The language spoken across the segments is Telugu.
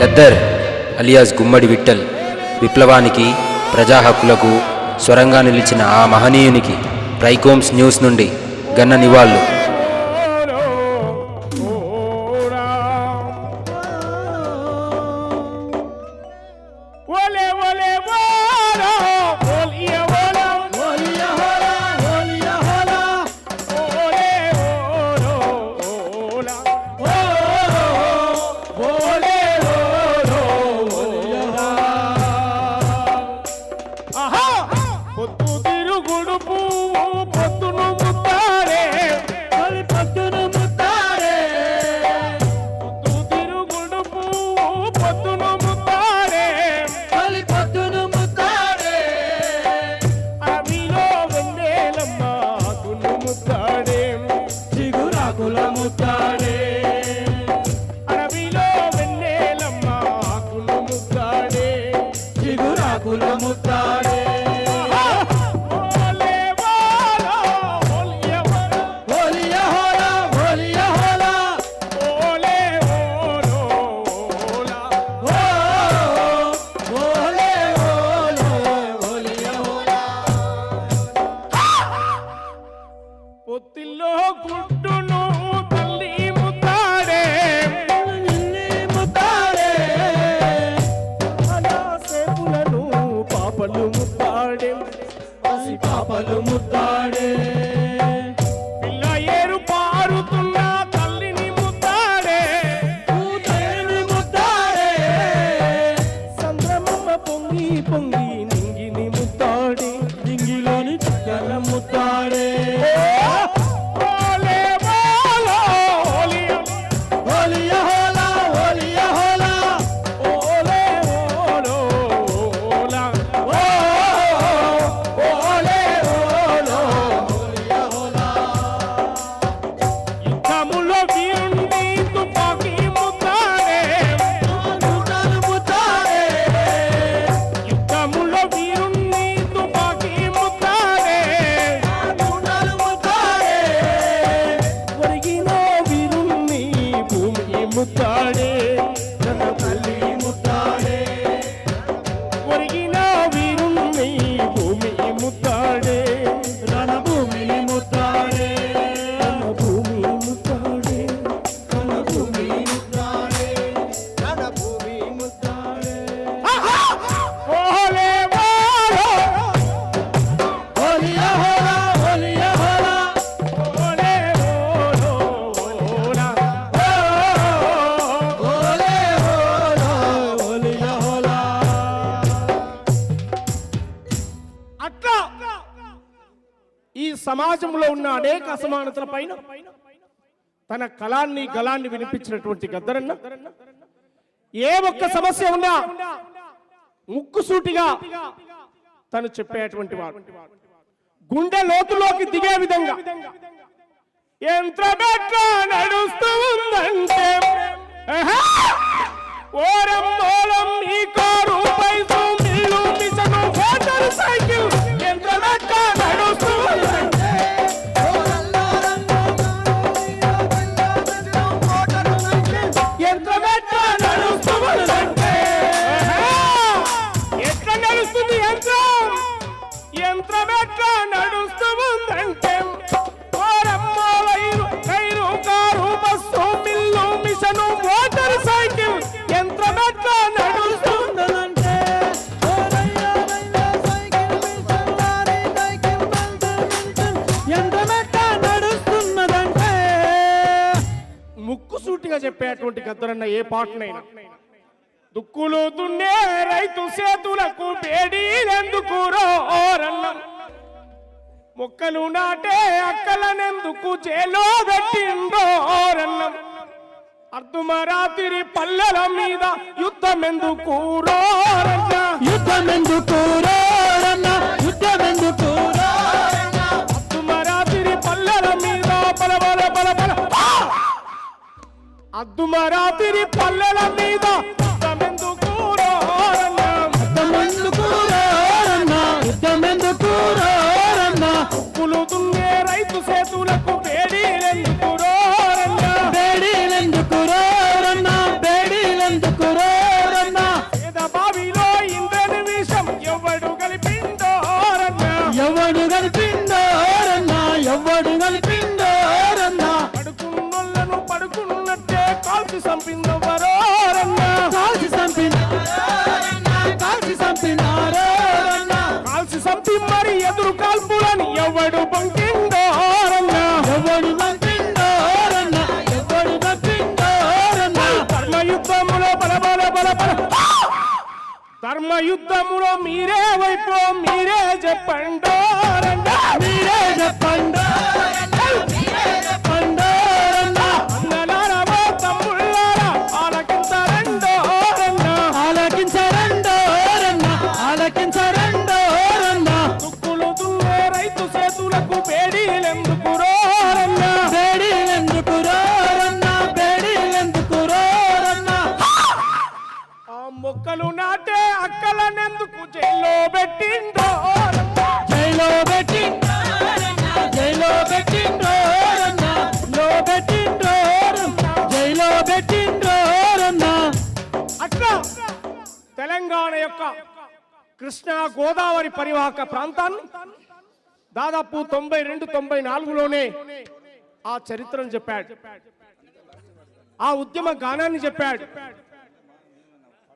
గద్దర్ అలియాస్ గుమ్మడి విట్టల్ విప్లవానికి ప్రజా హక్కులకు స్వరంగా నిలిచిన ఆ మహనీయునికి ట్రైకోమ్స్ న్యూస్ నుండి గన్న నివాళులు. பலு ಮುತ್ತಾಳೆ సమాజంలో ఉన్న అనేక అసమానతల పైన తన కళాన్ని గలాన్ని వినిపించినటువంటి గద్దరన్న ఏ ఒక్క సమస్య ఉన్నా ముక్కుసూటిగా తను చెప్పేటువంటి వాడు. గుండె లోతులోకి దిగే విధంగా ఎంత నడుస్తూ ఉందంటే ఓరం ఓరం ఈ కారు చెప్పేటువంటి గద్దరన్న ఏ పాటనైనా. దుక్కులు దున్నే రైతు సేతులకు బేడీలెందుకురో మొక్కలు నాటే అక్కలనెందుకు చేలో పెట్టిండ్రో రన్నం. అర్ధమరాత్రి పల్లెల మీద యుద్ధమెందుకు రోరన్న యుద్ధమెందుకు అద్దుమరా తిరి పల్లెల మీద సంపిందవరో రన్న కాల్చి చంపినారన్న కాల్చి చంపినారన్న కాల్చి సంపి మరి ఎదురు కాల్పులని ఎవడు ఎవడు చంపిండోరన్న ఎవడు చంపిండోరన్న ధర్మయుద్ధములో బల బల బల బల. ధర్మయుద్ధములో మీరే వైపు మీరే చెప్పండోరన్న. మీరే చెప్పండోరన్న. యొక్క కృష్ణా గోదావరి పరివాహక ప్రాంతాన్ని దాదాపు తొంభై రెండు తొంభై నాలుగులోనే ఆ చరిత్రను చెప్పాడు. ఆ ఉద్యమ గానాన్ని చెప్పాడు.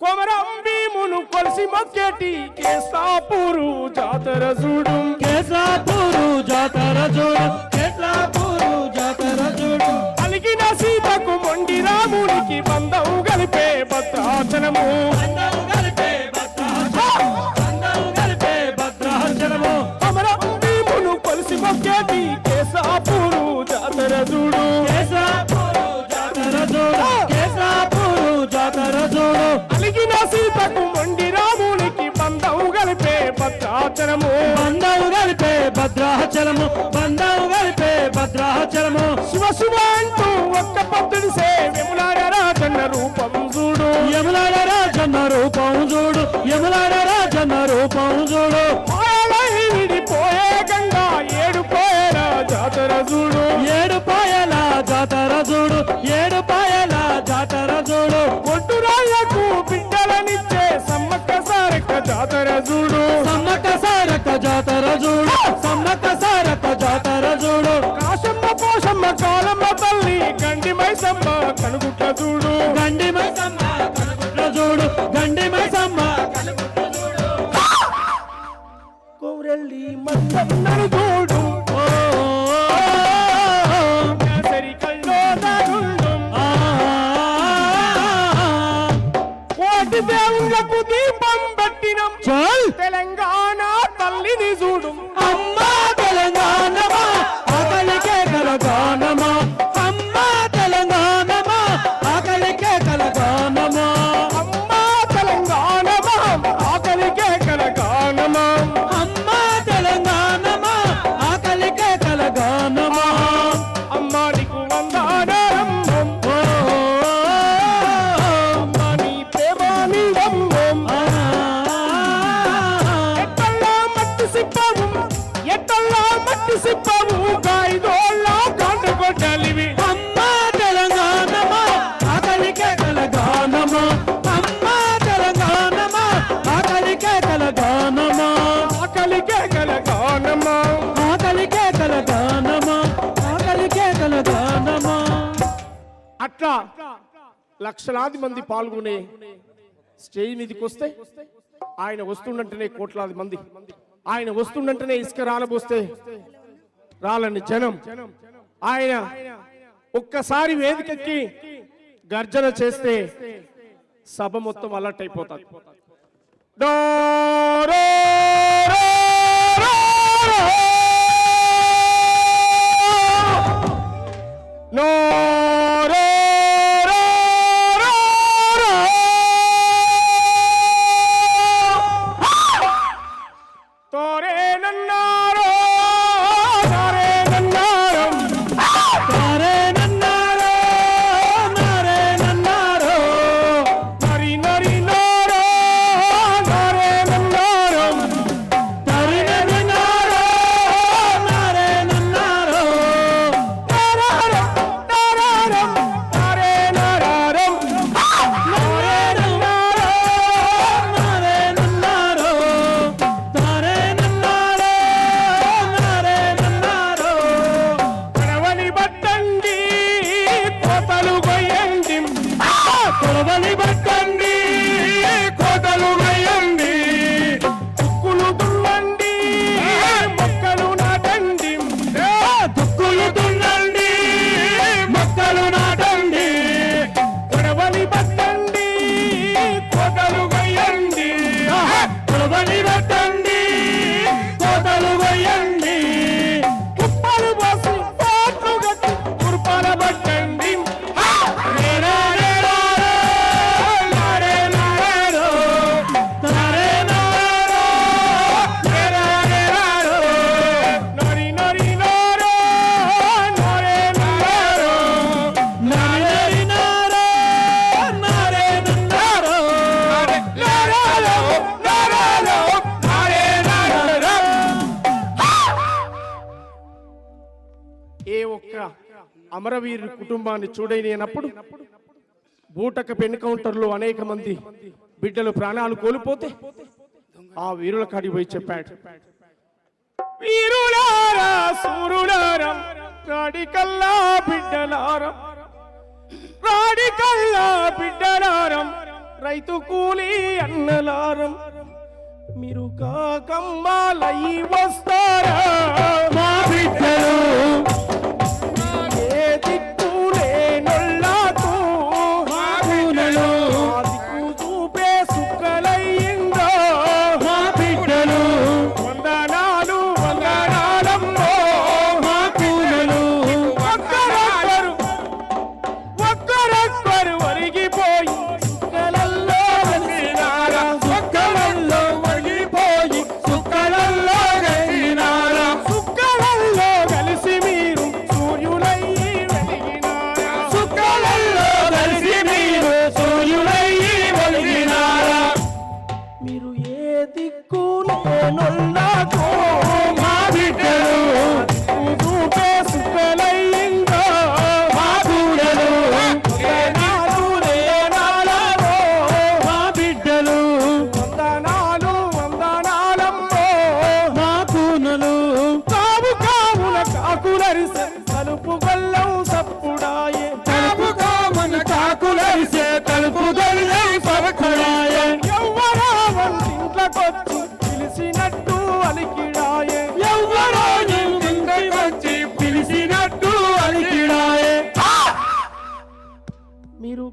కొమరం భీమును కొలిసి మొక్కేటి కేసాపూరు జాతర చూడు. కేసాపూరు జాతర చూడు కేసాపూరు జాతర చూడు. అలిగిన సీతకు మొండి రామునికి బంధం కలిపే భద్రాచనము భద్రాచనము బంధవు కలిపే భద్రాచలము. బంధవు కలిపే భద్రాచలము. శివ శివ అంటూ ఒక్క పద్దుడి సే విములాడ రాజన్న రూపం చూడు. యములాడ రాజన్న రూపం చూడు. యములాడ రాజన్న రూపం చూడు. పాయలై విడిపోయే గంగా ఏడు పోయేరా జాతర చూడు. ఏడు పాయల జాతర చూడు. దీపం పెట్టినం. తెలంగాణ తల్లిని చూడు లక్షలాది మంది పాల్గొనే స్టేజ్ మీదకి వస్తే ఆయన వస్తుండంటేనే కోట్లాది మంది. ఆయన వస్తుండంటేనే ఇసుక రాలబోస్తే రాలని జనం. ఆయన ఒక్కసారి వేదికెక్కి గర్జన చేస్తే సభ మొత్తం అలర్ట్ అయిపోతుంది నో. అమరవీరు కుటుంబాన్ని చూడలేనప్పుడు బూటక పెన్ కౌంటర్లో అనేక మంది బిడ్డలు ప్రాణాలు కోల్పోతే ఆ వీరుల కాడికి పోయి చెప్పాడు. వీరులారా సూరులారా రాడికల్లా బిడ్డలారా రాడికల్లా బిడ్డలారం రైతు కూలి అన్నలారం మీరు కాకమ్మాలయ్యి వస్తారా?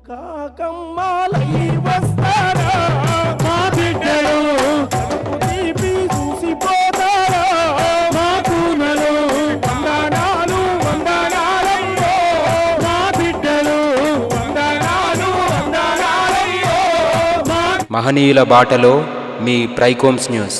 మీరు వస్తారా? మా బిడ్డలు తలుపు తీపి చూసిపోతారా? మా కూనలు వందనాలు వందనాలయ్యో. మా బిడ్డలు వందనాలు వందనాలయ్యో. మహనీయుల బాటలో మీ ప్రైకోమ్స్ న్యూస్.